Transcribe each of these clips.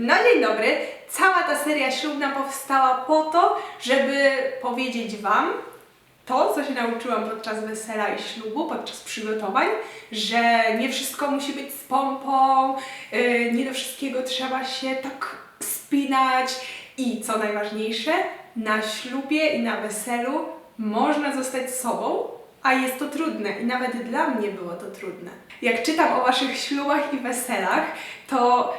No dzień dobry. Cała ta seria ślubna powstała po to, żeby powiedzieć Wam to, co się nauczyłam podczas wesela i ślubu, podczas przygotowań, że nie wszystko musi być z pompą, yy, nie do wszystkiego trzeba się tak spinać i co najważniejsze, na ślubie i na weselu można zostać sobą, a jest to trudne i nawet dla mnie było to trudne. Jak czytam o Waszych ślubach i weselach, to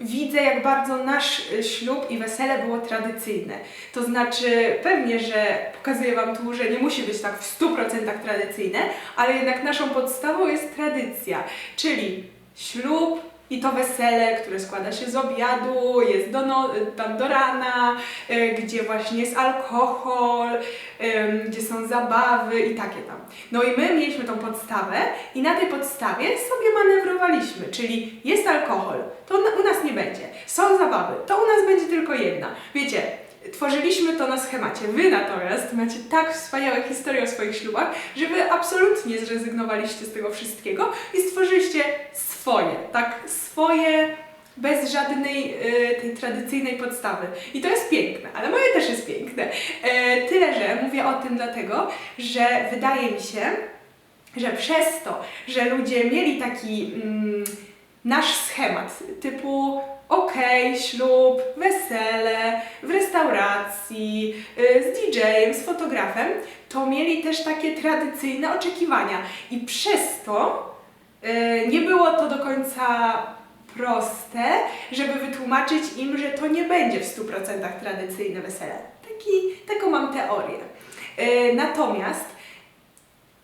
widzę, jak bardzo nasz y, ślub i wesele było tradycyjne. To znaczy, pewnie, że pokazuję Wam tu, że nie musi być tak w 100% tradycyjne, ale jednak naszą podstawą jest tradycja, czyli ślub i to wesele, które składa się z obiadu, jest do, no, tam do rana, y, gdzie właśnie jest alkohol, ym, gdzie są zabawy i takie tam. No i my mieliśmy tą podstawę i na tej podstawie sobie manewrowaliśmy, czyli jest alkohol, to u nas nie będzie. Są zabawy, to u nas będzie tylko jedna. Wiecie, tworzyliśmy to na schemacie. Wy natomiast macie tak wspaniałe historie o swoich ślubach, że wy absolutnie zrezygnowaliście z tego wszystkiego i stworzyliście swoje, tak, bez żadnej y, tej tradycyjnej podstawy. I to jest piękne, ale moje też jest piękne. E, tyle, że mówię o tym dlatego, że wydaje mi się, że przez to, że ludzie mieli taki mm, nasz schemat typu okej, ślub, wesele, w restauracji, y, z DJ-em, z fotografem, to mieli też takie tradycyjne oczekiwania i przez to y, nie było to do końca proste, żeby wytłumaczyć im, że to nie będzie w 100% tradycyjne wesele. Taki, taką mam teorię. Y, Natomiast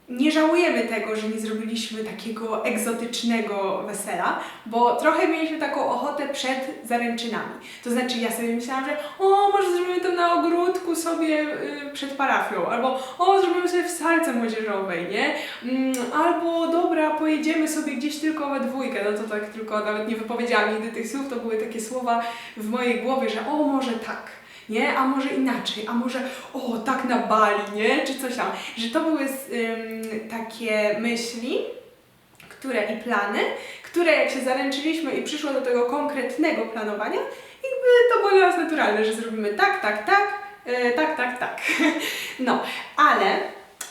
nie żałujemy tego, że nie zrobiliśmy takiego egzotycznego wesela, bo trochę mieliśmy taką ochotę przed zaręczynami. To znaczy ja sobie myślałam, że o, może zrobimy to na ogródku sobie y, przed parafią, albo o, zrobimy sobie w salce młodzieżowej, nie? Mm, albo dobra, pojedziemy sobie gdzieś tylko we dwójkę, no to tak tylko nawet nie wypowiedziałam nigdy tych słów, to były takie słowa w mojej głowie, że o, może tak nie? A może inaczej, a może o, tak na Bali, nie? Czy coś tam. Że to były takie myśli, które i plany, które jak się zaręczyliśmy i przyszło do tego konkretnego planowania, jakby to było dla nas naturalne, że zrobimy tak, tak, tak, e, tak, tak, tak. No, ale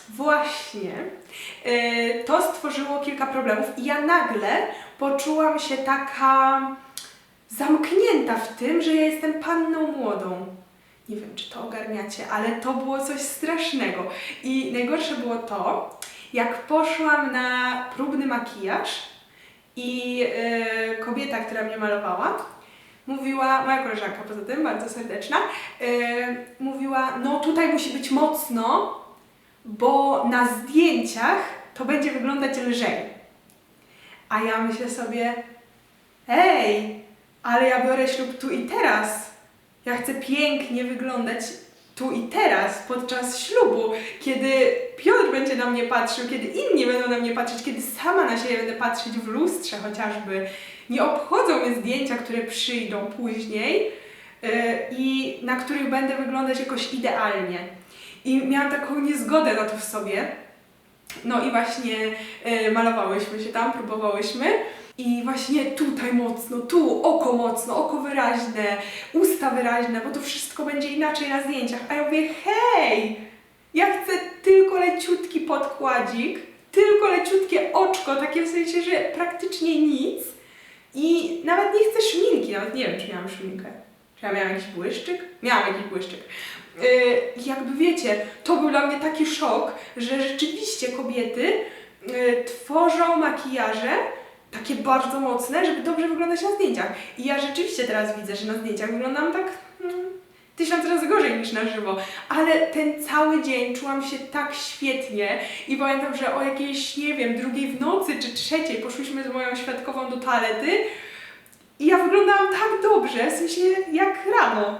właśnie e, to stworzyło kilka problemów i ja nagle poczułam się taka zamknięta w tym, że ja jestem panną młodą. Nie wiem, czy to ogarniacie, ale to było coś strasznego. I najgorsze było to, jak poszłam na próbny makijaż i yy, kobieta, która mnie malowała, mówiła, moja koleżanka poza tym, bardzo serdeczna, yy, mówiła, no tutaj musi być mocno, bo na zdjęciach to będzie wyglądać lżej. A ja myślę sobie, ej, ale ja biorę ślub tu i teraz. Ja chcę pięknie wyglądać tu i teraz, podczas ślubu, kiedy Piotr będzie na mnie patrzył, kiedy inni będą na mnie patrzeć, kiedy sama na siebie będę patrzeć w lustrze chociażby. Nie obchodzą mnie zdjęcia, które przyjdą później yy, i na których będę wyglądać jakoś idealnie. I miałam taką niezgodę na to w sobie. No i właśnie yy, malowałyśmy się tam, próbowałyśmy. I właśnie tutaj mocno, tu oko mocno, oko wyraźne, usta wyraźne, bo to wszystko będzie inaczej na zdjęciach. A ja mówię, hej, ja chcę tylko leciutki podkładzik, tylko leciutkie oczko, takie w sensie, że praktycznie nic. I nawet nie chcę szminki, nawet nie wiem, czy miałam szminkę. Czy ja miałam jakiś błyszczyk? Miałam jakiś błyszczyk. Yy, jakby wiecie, to był dla mnie taki szok, że rzeczywiście kobiety yy, tworzą makijaże, takie bardzo mocne, żeby dobrze wyglądać na zdjęciach. I ja rzeczywiście teraz widzę, że na zdjęciach wyglądam tak mm, tysiąc razy gorzej niż na żywo, ale ten cały dzień czułam się tak świetnie i pamiętam, że o jakiejś, nie wiem, drugiej w nocy czy trzeciej poszłyśmy z moją świadkową do toalety i ja wyglądałam tak dobrze, w sensie jak rano,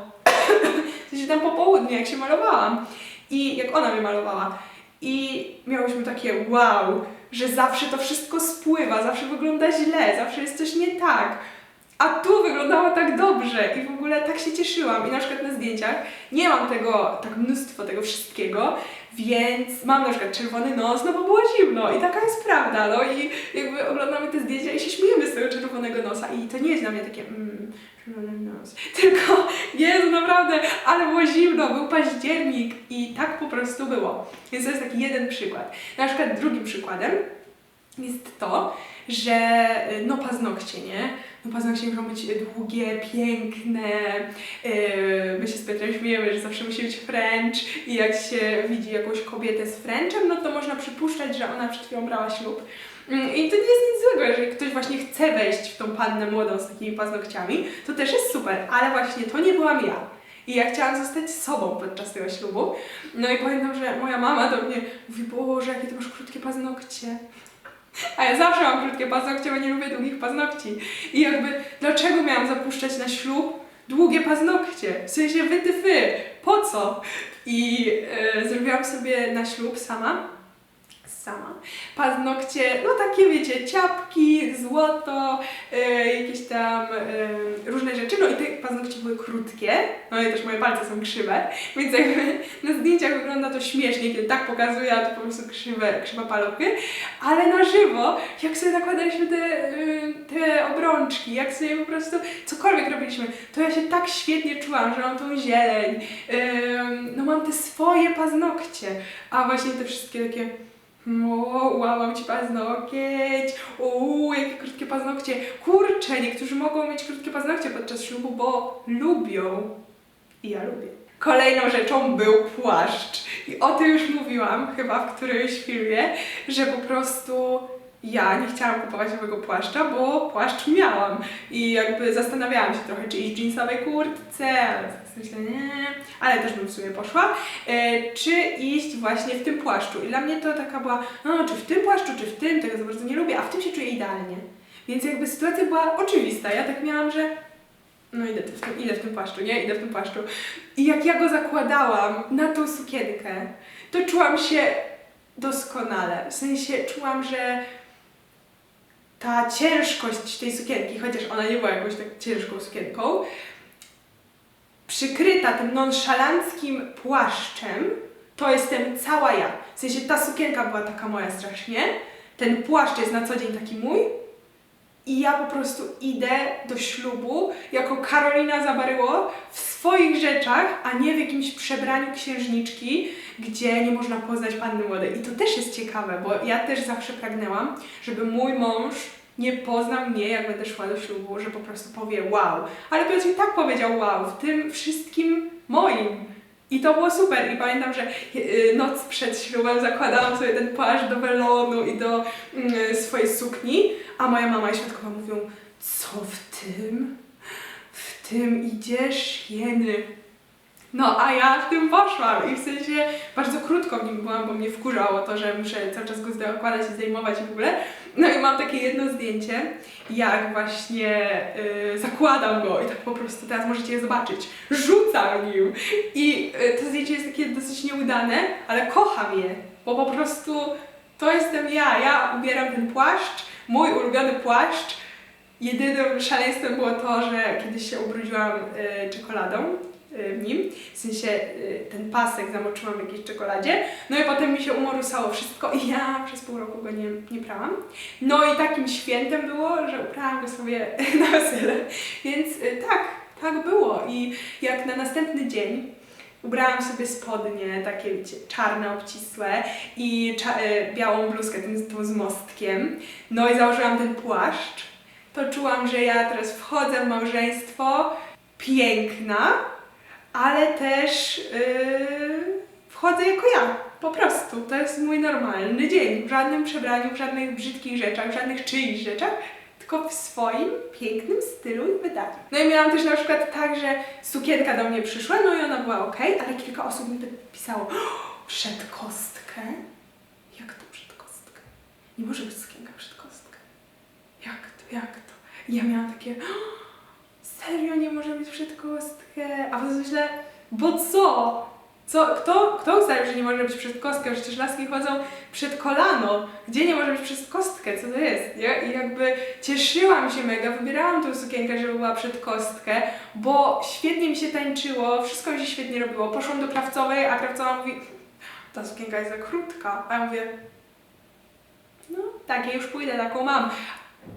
w sensie tam po południu, jak się malowałam i jak ona mnie malowała. I miałyśmy takie wow, że zawsze to wszystko spływa, zawsze wygląda źle, zawsze jest coś nie tak. A tu wyglądało tak dobrze i w ogóle tak się cieszyłam. I na przykład na zdjęciach nie mam tego, tak mnóstwo tego wszystkiego, więc mam na przykład czerwony nos, no bo było zimno i taka jest prawda, no i jakby oglądamy te zdjęcia i się śmiejemy z tego czerwonego nosa i to nie jest dla mnie takie, mm, Zielony nos. Tylko, Jezu, naprawdę, ale było zimno, był październik i tak po prostu było. Więc to jest taki jeden przykład. Na przykład drugim przykładem jest to, że y, no paznokcie, nie? No paznokcie muszą być długie, piękne. Yy, my się z Petrem śmiejemy, że zawsze musi być French i jak się widzi jakąś kobietę z Frenchem, no to można przypuszczać, że ona przed chwilą brała ślub. Mm, I to nie jest nic złego, jeżeli ktoś właśnie chce wejść w tą pannę młodą z takimi paznokciami, to też jest super, ale właśnie to nie byłam ja. I ja chciałam zostać sobą podczas tego ślubu. No i pamiętam, że moja mama do mnie mówi, Boże, jakie ty masz krótkie paznokcie. A ja zawsze mam krótkie paznokcie, bo nie lubię długich paznokci. I jakby, dlaczego miałam zapuszczać na ślub długie paznokcie? W sensie, wytyfy, po co? I e, zrobiłam sobie na ślub sama, sama, paznokcie, no takie wiecie, ciapki, złoto, e, jakieś tam e, różne rzeczy, no i te paznokcie były krótkie, no i też moje palce są krzywe, więc jakby na zdjęciach wygląda to śmiesznie, kiedy tak pokazuję, a to po prostu krzywe, krzywe paluchy, ale na żywo, jak sobie nakładaliśmy te, y, te obrączki, jak sobie po prostu cokolwiek robiliśmy, to ja się tak świetnie czułam, że mam tą zieleń, ym, no mam te swoje paznokcie, a właśnie te wszystkie takie o, łamam ci paznokieć, uuu, jakie krótkie paznokcie. Kurczę, niektórzy mogą mieć krótkie paznokcie podczas ślubu, bo lubią. I ja lubię. Kolejną rzeczą był płaszcz. I o tym już mówiłam chyba w którymś filmie, że po prostu ja nie chciałam kupować nowego płaszcza, bo płaszcz miałam. I jakby zastanawiałam się trochę, czy iść w jeansowej kurtce, tak myślę, nie, ale też bym w sumie poszła, e, czy iść właśnie w tym płaszczu. I dla mnie to taka była, no czy w tym płaszczu, czy w tym, tego za bardzo nie lubię, a w tym się czuję idealnie. Więc jakby sytuacja była oczywista. Ja tak miałam, że no idę w tym, idę w tym płaszczu, nie? Idę w tym płaszczu. I jak ja go zakładałam na tą sukienkę, to czułam się doskonale. W sensie czułam, że ta ciężkość tej sukienki, chociaż ona nie była jakąś tak ciężką sukienką, przykryta tym nonszalanckim płaszczem, to jestem cała ja. W sensie ta sukienka była taka moja strasznie, ten płaszcz jest na co dzień taki mój i ja po prostu idę do ślubu jako Karolina Zabaryło w swoich rzeczach, a nie w jakimś przebraniu księżniczki, gdzie nie można poznać panny młodej. I to też jest ciekawe, bo ja też zawsze pragnęłam, żeby mój mąż nie poznał mnie, jak będę szła do ślubu, że po prostu powie wow. Ale Piotr mi tak powiedział wow, w tym wszystkim moim. I to było super. I pamiętam, że y, noc przed ślubem zakładałam sobie ten płaszcz do welonu i do y, swojej sukni, a moja mama i świadkowa mówią, co w tym? W tym idziesz, jeny. No, a ja w tym poszłam i w sensie bardzo krótko w nim byłam, bo mnie wkurzało to, że muszę cały czas go zakładać i zdejmować w ogóle. No i mam takie jedno zdjęcie, jak właśnie y, zakładam go i tak po prostu teraz możecie je zobaczyć. Rzucam nim i y, to zdjęcie jest takie dosyć nieudane, ale kocham je, bo po prostu to jestem ja. Ja ubieram ten płaszcz, mój ulubiony płaszcz. Jedynym szaleństwem było to, że kiedyś się ubrudziłam y, czekoladą y, w nim, w sensie y, ten pasek zamoczyłam w jakiejś czekoladzie, no i potem mi się umorusało wszystko i ja przez pół roku go nie, nie prałam. No i takim świętem było, że ubrałam go sobie na wesele, więc y, tak, tak było. I jak na następny dzień ubrałam sobie spodnie, takie wiecie, czarne, obcisłe i cza- białą bluzkę tą z mostkiem, no i założyłam ten płaszcz, to czułam, że ja teraz wchodzę w małżeństwo piękna, ale też yy, wchodzę jako ja. Po prostu. To jest mój normalny dzień. W żadnym przebraniu, w żadnych brzydkich rzeczach, w żadnych czyichś rzeczach, tylko w swoim pięknym stylu i wydaniu. No i miałam też na przykład tak, że sukienka do mnie przyszła, no i ona była ok, ale kilka osób mi pisało "O, przed kostkę? Jak to przed kostkę? Nie może być. Jak to, ja miałam takie "O, serio nie może być przed kostkę? A potem myślę, bo co? Co, kto, kto ustalił, że nie może być przed kostkę? Przecież laski chodzą przed kolano. Gdzie nie może być przed kostkę? Co to jest? Nie? I jakby cieszyłam się mega, wybierałam tą sukienkę, żeby była przed kostkę, bo świetnie mi się tańczyło, wszystko mi się świetnie robiło. Poszłam do krawcowej, a krawcowa mówi, ta sukienka jest za krótka. A ja mówię, no tak, ja już pójdę, taką mam.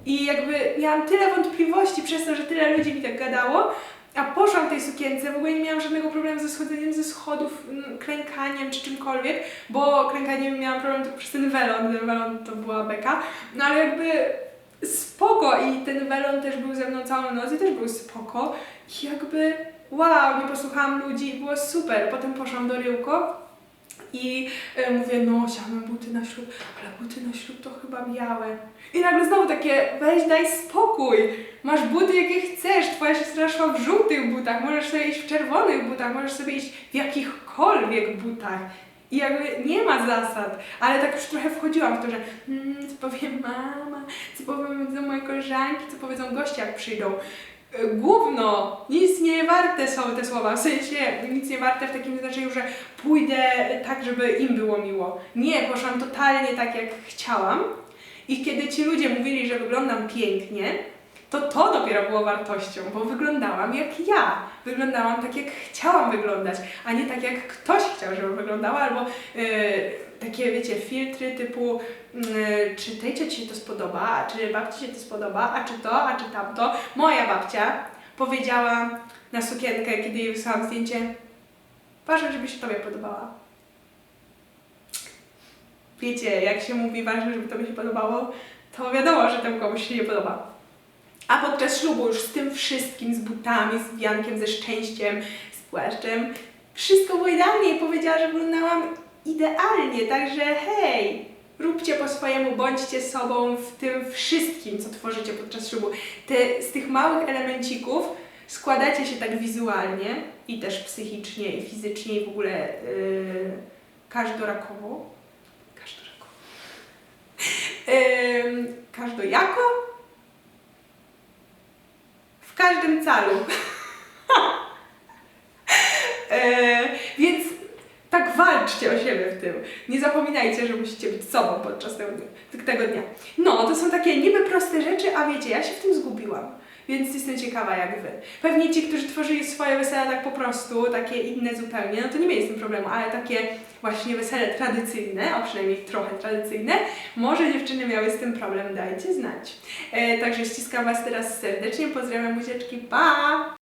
I jakby miałam tyle wątpliwości przez to, że tyle ludzi mi tak gadało, a poszłam w tej sukience, w ogóle nie miałam żadnego problemu ze schodzeniem ze schodów, mm, klękaniem czy czymkolwiek, bo klękaniem miałam problem tylko przez ten welon, ten welon to była beka, no ale jakby spoko i ten welon też był ze mną całą noc i też był spoko. I jakby wow, nie posłuchałam ludzi było super. Potem poszłam do Ryłko i e, mówię, no chciałam buty na ślub, ale buty na ślub to chyba białe. I nagle znowu takie, weź daj spokój, masz buty jakie chcesz, twoja siostra szła w żółtych butach, możesz sobie iść w czerwonych butach, możesz sobie iść w jakichkolwiek butach. I jakby nie ma zasad, ale tak już trochę wchodziłam w to, że mm, co powie mama, co powiedzą moje koleżanki, co powiedzą goście jak przyjdą. Y, Gówno, nic nie warte są te słowa, w sensie nic nie warte w takim znaczeniu, że pójdę tak, żeby im było miło. Nie, poszłam totalnie tak, jak chciałam. I kiedy ci ludzie mówili, że wyglądam pięknie, to to dopiero było wartością, bo wyglądałam jak ja. Wyglądałam tak, jak chciałam wyglądać, a nie tak, jak ktoś chciał, żebym wyglądała, albo yy, takie, wiecie, filtry typu yy, czy tej cioci się to spodoba, czy babci się to spodoba, a czy to, a czy tamto. Moja babcia powiedziała na sukienkę, kiedy jej wysłałam zdjęcie, ważne, żeby się Tobie podobała. Wiecie, jak się mówi ważne, żeby Tobie się podobało, to wiadomo, że temu komuś się nie podoba. A podczas ślubu już z tym wszystkim, z butami, z wiankiem, ze szczęściem, z płaszczem, wszystko było idealnie i powiedziała, że wyglądałam idealnie, także hej, róbcie po swojemu, bądźcie sobą w tym wszystkim, co tworzycie podczas ślubu. Te, z tych małych elemencików składacie się tak wizualnie i też psychicznie i fizycznie i w ogóle yy, każdorakowo. Każdorakowo. Yy, każdojako każdym calu. e, więc tak walczcie o siebie w tym. Nie zapominajcie, że musicie być sobą podczas tego, tego dnia. No, to są takie niby proste rzeczy, a wiecie, ja się w tym zgubiłam. Więc jestem ciekawa jak wy. Pewnie ci, którzy tworzyli swoje wesela tak po prostu, takie inne zupełnie, no to nie mieli z tym problemu, ale takie właśnie wesele tradycyjne, a przynajmniej trochę tradycyjne, może dziewczyny miały z tym problem, dajcie znać. E, także ściskam Was teraz serdecznie, pozdrawiam buzieczki, pa!